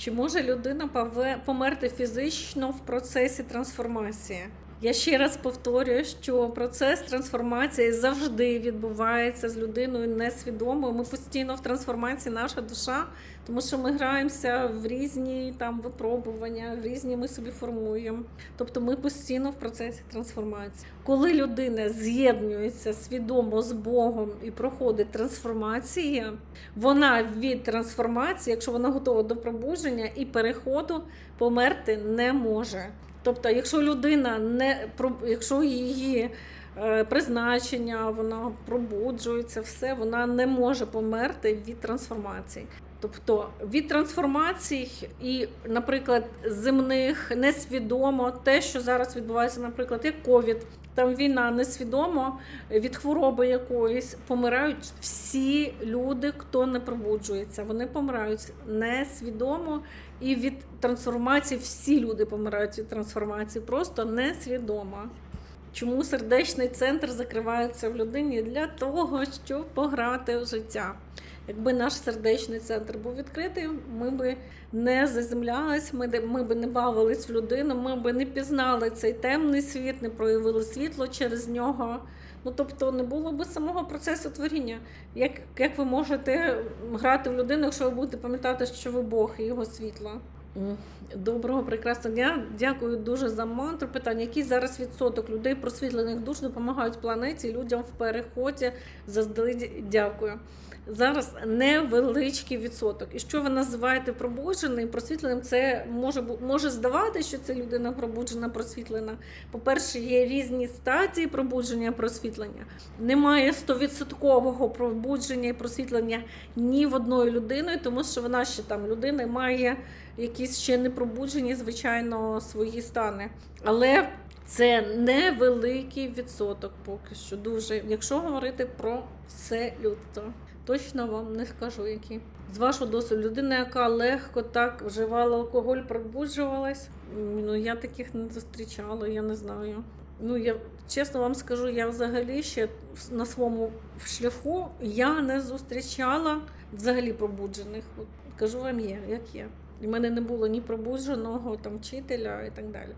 Чи може людина померти фізично в процесі трансформації? Я ще раз повторюю, що процес трансформації завжди відбувається з людиною несвідомо. Ми постійно в трансформації, наша душа, тому що ми граємося в різні там випробування, в різні ми собі формуємо. Тобто ми постійно в процесі трансформації. Коли людина з'єднується свідомо з Богом і проходить трансформація, вона від трансформації, якщо вона готова до пробудження і переходу, померти не може. Тобто, якщо людина не якщо її е, призначення, вона пробуджується, все, вона не може померти від трансформації. Тобто від трансформацій і, наприклад, земних несвідомо те, що зараз відбувається, наприклад, як ковід, там війна несвідомо від хвороби якоїсь помирають всі люди, хто не пробуджується. Вони помирають несвідомо, і від трансформації всі люди помирають від трансформації, просто несвідомо. Чому сердечний центр закривається в людині для того, щоб пограти в життя. Якби наш сердечний центр був відкритий, ми би не заземлялись, ми, ми би не бавились в людину, ми би не пізнали цей темний світ, не проявили світло через нього. Ну тобто не було б самого процесу творіння. Як, як ви можете грати в людину, якщо ви будете пам'ятати, що ви Бог і його світло? Доброго, прекрасного дня. Дякую дуже за мантру. Питання: який зараз відсоток людей просвітлених душ допомагають планеті людям в переході? Заздалегідь дякую. Зараз невеличкий відсоток. І що ви називаєте пробудженим, просвітленим, це може може здавати, що це людина пробуджена, просвітлена. По-перше, є різні стадії пробудження просвітлення. Немає стовідсоткового пробудження і просвітлення ні в одної людини, тому що вона ще там людина має якісь ще не пробуджені, звичайно, свої стани. Але це невеликий відсоток поки що. Дуже, якщо говорити про все людство. Точно вам не скажу, які. З вашого досвіду, людина, яка легко так вживала алкоголь, пробуджувалась. Ну я таких не зустрічала, я не знаю. Ну я чесно вам скажу, я взагалі ще на своєму шляху я не зустрічала взагалі пробуджених. От, кажу вам є, як є. В мене не було ні пробудженого там вчителя і так далі.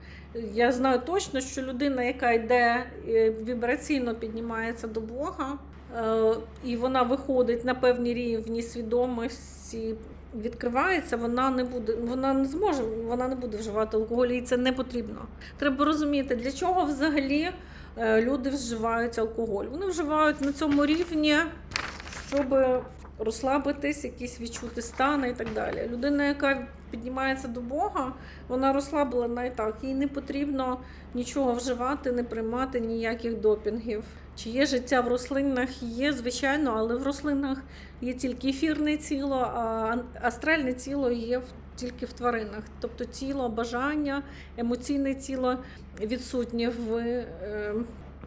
Я знаю точно, що людина, яка йде е, вібраційно піднімається до Бога, і вона виходить на певні рівні свідомості, відкривається, вона не буде, вона не зможе, вона не буде вживати алкоголь, і це не потрібно. Треба розуміти, для чого взагалі е, люди вживають алкоголь. Вони вживають на цьому рівні, щоб розслабитись, якісь відчути стани і так далі. Людина, яка піднімається до Бога, вона розслаблена і так. Їй не потрібно нічого вживати, не приймати ніяких допінгів. Чи є життя в рослинах? Є, звичайно, але в рослинах є тільки ефірне тіло, а астральне тіло є тільки в тваринах. Тобто тіло, бажання, емоційне тіло відсутнє в. е,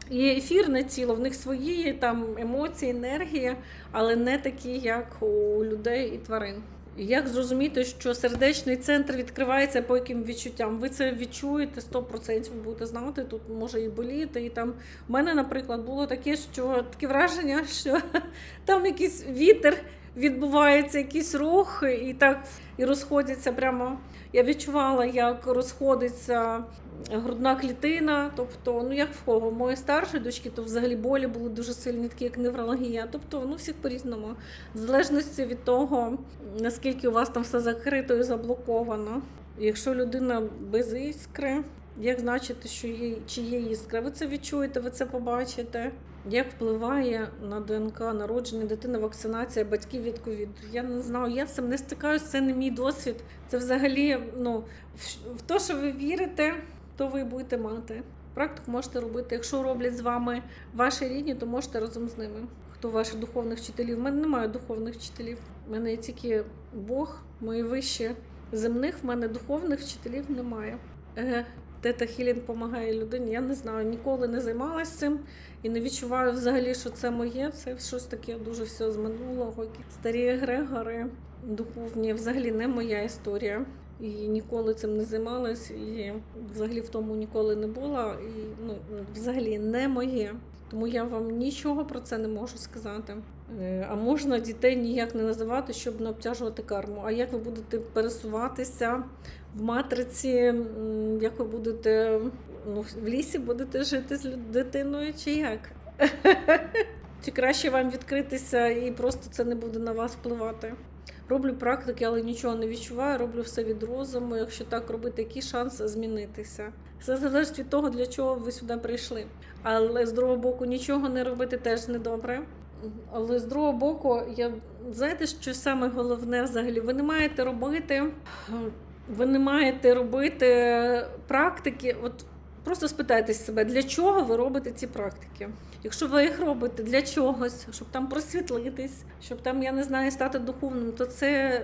Є ефірне тіло, в них свої там емоції, енергія, але не такі, як у людей і тварин. Як зрозуміти, що сердечний центр відкривається по яким відчуттям? Ви це відчуєте 100%, ви будете знати, тут може і боліти. І там у мене, наприклад, було таке, що таке враження, що там якийсь вітер відбувається, якийсь рух, і так і розходяться прямо. Я відчувала, як розходиться грудна клітина. Тобто, ну як в кого? Моєї старшої дочки, то взагалі болі були дуже сильні, такі як неврологія. Тобто, ну всіх по-різному. В залежності від того, наскільки у вас там все закрито і заблоковано. Якщо людина без іскри, як значити, що є, чи є іскра? Ви це відчуєте, ви це побачите. Як впливає на ДНК народження дитини вакцинація батьків від ковіду? Я не знаю, я цим не стикаюся, це не мій досвід. Це взагалі ну, в, те, що ви вірите, то ви будете мати. Практику можете робити. Якщо роблять з вами ваші рідні, то можете разом з ними. Хто ваші духовних вчителів? У мене немає духовних вчителів. У мене є тільки Бог, мої вищі земних, в мене духовних вчителів немає. Тета Хілін допомагає людині. Я не знаю, ніколи не займалася цим і не відчуваю взагалі, що це моє. Це щось таке дуже все з минулого. Старі егрегори духовні, взагалі не моя історія. І ніколи цим не займалась, і взагалі в тому ніколи не була. І ну, взагалі не моє. Тому я вам нічого про це не можу сказати. Е, А можна дітей ніяк не називати, щоб не обтяжувати карму. А як ви будете пересуватися в матриці, як ви будете ну, в лісі будете жити з дитиною, чи як? Чи краще вам відкритися і просто це не буде на вас впливати? Роблю практики, але нічого не відчуваю. Роблю все від розуму. Якщо так робити, який шанс змінитися? Все залежить від того, для чого ви сюди прийшли. Але з другого боку, нічого не робити теж не добре. Але з другого боку, я знаєте, що саме головне взагалі? Ви не маєте робити, ви не маєте робити практики. От просто спитайте себе, для чого ви робите ці практики? Якщо ви їх робите для чогось, щоб там просвітлитись, щоб там, я не знаю, стати духовним, то це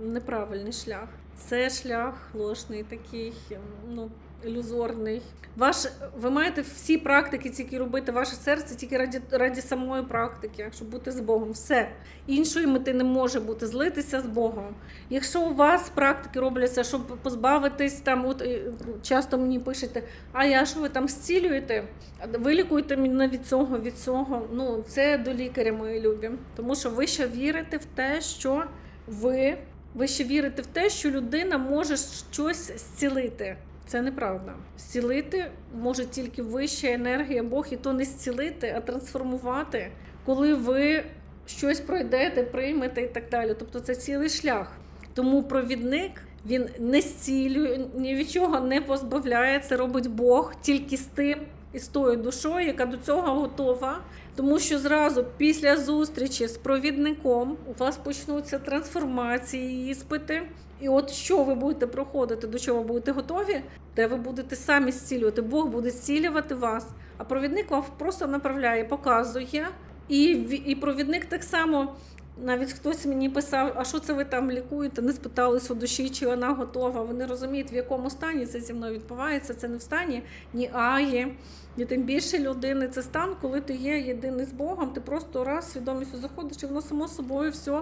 неправильний шлях. Це шлях ложний, такий, ну, ілюзорний. Ваш, ви маєте всі практики тільки робити ваше серце тільки раді, раді самої практики, щоб бути з Богом. Все. Іншої мети не може бути злитися з Богом. Якщо у вас практики робляться, щоб позбавитись там, от е, часто мені пишете, а я що ви там зцілюєте? Ви лікуєте мене від цього, від цього. Ну, це до лікаря, мої любі. Тому що ви ще вірите в те, що ви, ви ще вірите в те, що людина може щось зцілити. Це неправда. Зцілити може тільки вища енергія Бог, і то не зцілити, а трансформувати, коли ви щось пройдете, приймете і так далі. Тобто це цілий шлях. Тому провідник він не зцілює, ні від чого не позбавляє. Це робить Бог тільки з тим і з тою душою, яка до цього готова. Тому що зразу після зустрічі з провідником у вас почнуться трансформації, іспити. І от що ви будете проходити, до чого будете готові, де ви будете самі зцілювати. Бог буде зцілювати вас, а провідник вам просто направляє, показує. І, і провідник так само. Навіть хтось мені писав, а що це ви там лікуєте? Не спитались у душі, чи вона готова. Вони розуміють, в якому стані це зі мною відбувається. Це не в стані ні аї, ні тим більше людини. Це стан, коли ти є єдиний з Богом. Ти просто раз свідомістю заходиш, і воно само собою все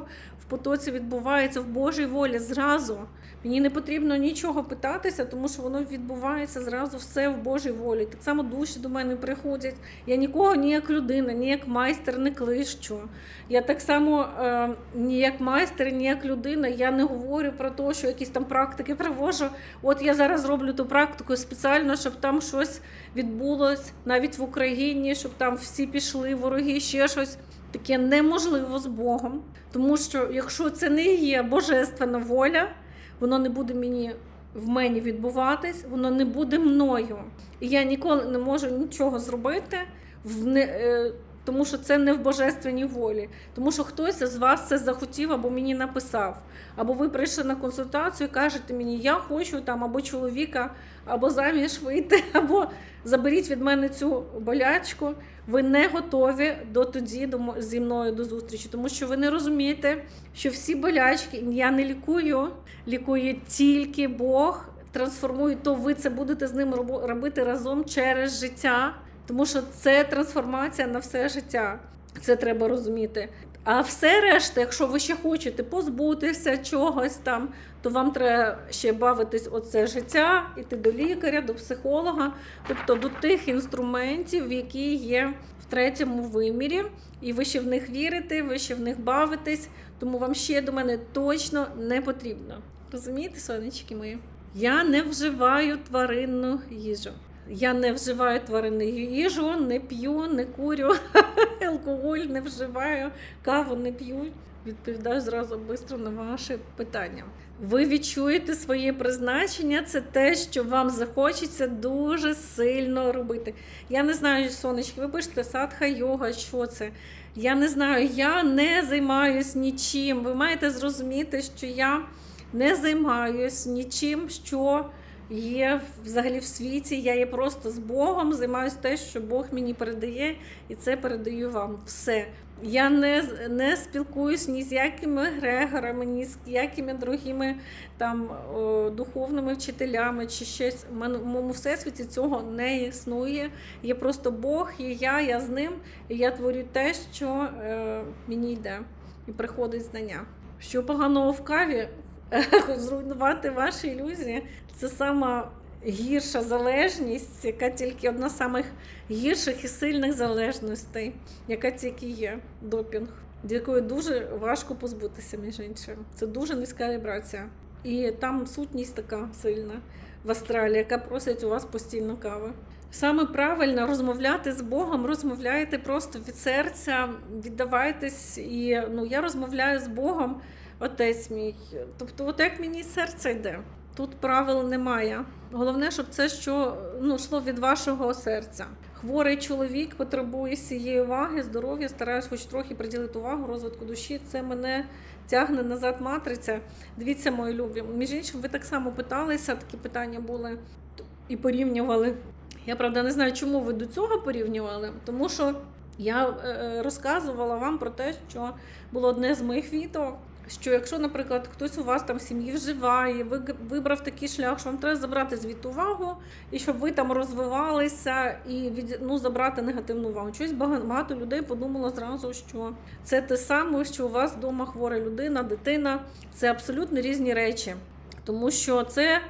в потоці відбувається в Божій волі зразу. Мені не потрібно нічого питатися, тому що воно відбувається зразу все в Божій волі. Так само душі до мене приходять. Я нікого ні як людина, ні як майстер не клищу. Я так само ні як майстер, ні як людина. Я не говорю про те, що якісь там практики привожу. От я зараз роблю ту практику спеціально, щоб там щось відбулось навіть в Україні, щоб там всі пішли, вороги, ще щось. Таке неможливо з Богом. Тому що якщо це не є божественна воля, воно не буде мені в мені відбуватись, воно не буде мною. І я ніколи не можу нічого зробити в не, е, тому що це не в божественній волі. Тому що хтось з вас це захотів або мені написав. Або ви прийшли на консультацію і кажете мені, я хочу там або чоловіка, або заміж вийти, або заберіть від мене цю болячку. Ви не готові до тоді до зі мною до зустрічі, тому що ви не розумієте, що всі болячки я не лікую, лікує тільки Бог. Трансформує, то ви це будете з ним робити разом через життя, тому що це трансформація на все життя. Це треба розуміти. А все решта, якщо ви ще хочете позбутися чогось там, то вам треба ще бавитись оце життя, іти до лікаря, до психолога, тобто до тих інструментів, які є в третьому вимірі, і ви ще в них вірите, ви ще в них бавитесь, тому вам ще до мене точно не потрібно. Розумієте, сонечки мої? Я не вживаю тваринну їжу. Я не вживаю тваринну їжу, не п'ю, не курю, алкоголь не вживаю, каву не п'ю. Відповідаю зразу швидко на ваше питання. Ви відчуєте своє призначення, це те, що вам захочеться дуже сильно робити. Я не знаю, сонечки, ви пишете садха йога, що це. Я не знаю, я не займаюсь нічим. Ви маєте зрозуміти, що я не займаюсь нічим, що є взагалі в світі. Я є просто з Богом, займаюся те, що Бог мені передає, і це передаю вам. Все. Я не, не спілкуюсь ні з якими Грегорами, ні з якими другими там духовними вчителями чи щось. В моєму всесвіті цього не існує. Є просто Бог, є я, я з ним, і я творю те, що е, мені йде, і приходить знання. Що поганого в каві, зруйнувати ваші ілюзії, це сама найгірша залежність, яка тільки одна з самих гірших і сильних залежностей, яка тільки є допінг, від якої дуже важко позбутися, між іншим. Це дуже низька вібрація. І там сутність така сильна в астралі, яка просить у вас постійно кави. Саме правильно розмовляти з Богом, розмовляєте просто від серця, віддавайтесь. І ну, я розмовляю з Богом, отець мій. Тобто, от як мені серце йде. Тут правил немає. Головне, щоб це що ну, йшло від вашого серця. Хворий чоловік потребує цієї уваги, здоров'я, стараюсь хоч трохи приділити увагу розвитку душі. Це мене тягне назад матриця. Дивіться, мої любі. Між іншим, ви так само питалися, такі питання були і порівнювали. Я правда не знаю, чому ви до цього порівнювали, тому що я е, розказувала вам про те, що було одне з моїх відео. Що якщо, наприклад, хтось у вас там в сім'ї вживає, ви вибрав такий шлях, що вам треба забрати звідти увагу, і щоб ви там розвивалися і від, ну, забрати негативну увагу. Щось багато, багато людей подумало зразу, що це те саме, що у вас вдома хвора людина, дитина. Це абсолютно різні речі, тому що це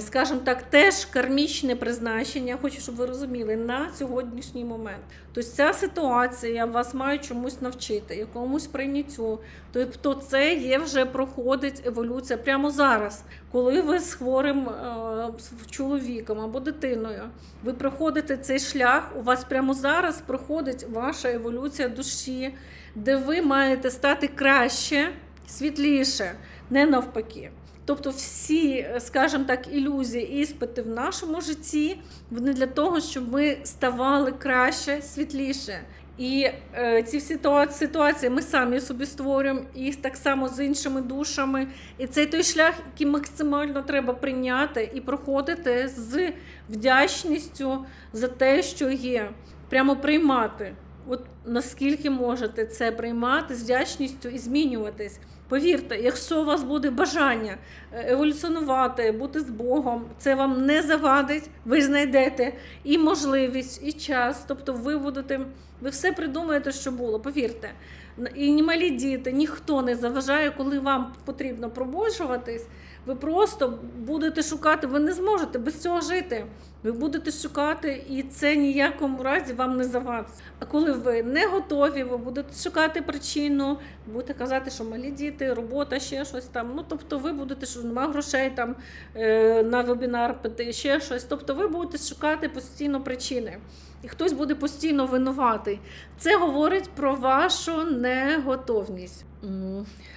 скажімо так, теж кармічне призначення. Хочу, щоб ви розуміли на сьогоднішній момент. Тобто ця ситуація вас має чомусь навчити, якомусь прийняттю. Тобто, це є вже проходить еволюція прямо зараз, коли ви з хворим е, чоловіком або дитиною. Ви проходите цей шлях. У вас прямо зараз проходить ваша еволюція душі, де ви маєте стати краще, світліше, не навпаки. Тобто всі, скажімо так, ілюзії, іспити в нашому житті, вони для того, щоб ми ставали краще, світліше. І е, ці всі ситуації ми самі собі створюємо, і так само з іншими душами. І це той шлях, який максимально треба прийняти і проходити з вдячністю за те, що є. Прямо приймати. От наскільки можете це приймати з вдячністю і змінюватись. Повірте, якщо у вас буде бажання е, еволюціонувати, бути з Богом, це вам не завадить, ви знайдете і можливість, і час. Тобто ви будете, ви все придумаєте, що було. Повірте. І ні малі діти, ніхто не заважає, коли вам потрібно пробуджуватись. Ви просто будете шукати, ви не зможете без цього жити. Ви будете шукати, і це ніякому разі вам не завадить. А коли ви не готові, ви будете шукати причину, будете казати, що малі діти, робота, ще щось там. Ну тобто, ви будете що немає грошей там е, на вебінар піти, ще щось. Тобто, ви будете шукати постійно причини. І хтось буде постійно винуватий. Це говорить про вашу неготовність.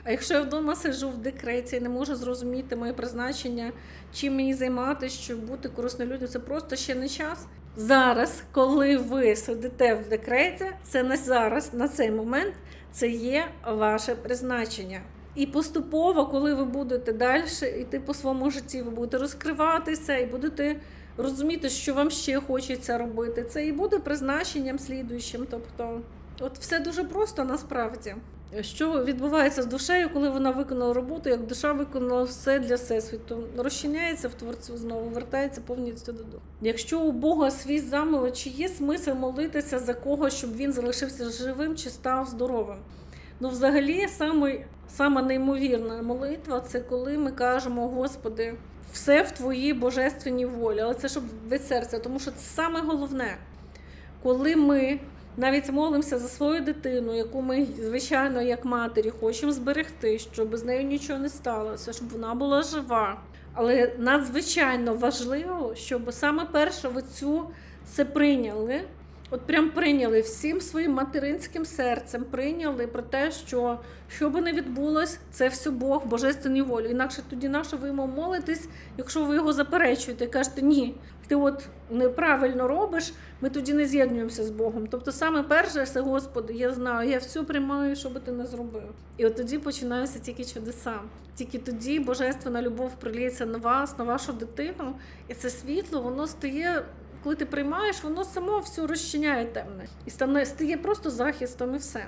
А якщо я вдома сиджу в декреті і не можу зрозуміти моє призначення, чим мені займатися, щоб бути корисною людям, це просто ще не час. Зараз, коли ви сидите в декреті, це не зараз, на цей момент, це є ваше призначення. І поступово, коли ви будете далі йти по своєму житті, ви будете розкриватися і будете розуміти, що вам ще хочеться робити. Це і буде призначенням слідуючим. Тобто, от все дуже просто насправді. Що відбувається з душею, коли вона виконала роботу, як душа виконала все для всесвіту, розчиняється в творцю знову, вертається повністю додому. Якщо у Бога свій замило, чи є смисл молитися за когось, щоб він залишився живим чи став здоровим? Ну, взагалі, саме, саме неймовірна молитва це коли ми кажемо, Господи, все в Твоїй божественній волі, але це щоб від серця, тому що це саме головне, коли ми навіть молимося за свою дитину, яку ми, звичайно, як матері, хочемо зберегти, щоб з нею нічого не сталося, щоб вона була жива. Але надзвичайно важливо, щоб саме перше ви цю це прийняли. От прям прийняли всім своїм материнським серцем, прийняли про те, що що би не відбулось, це все Бог, божественній волі. Інакше тоді наше ви йому молитесь, якщо ви його заперечуєте кажете, ні, ти от неправильно робиш, ми тоді не з'єднуємося з Богом. Тобто, саме перше, це Господи, я знаю, я все приймаю, що би ти не зробив. І от тоді починаються тільки чудеса. Тільки тоді божественна любов приліється на вас, на вашу дитину, і це світло, воно стає коли ти приймаєш, воно само все розчиняє темне і стане стає просто захистом і все.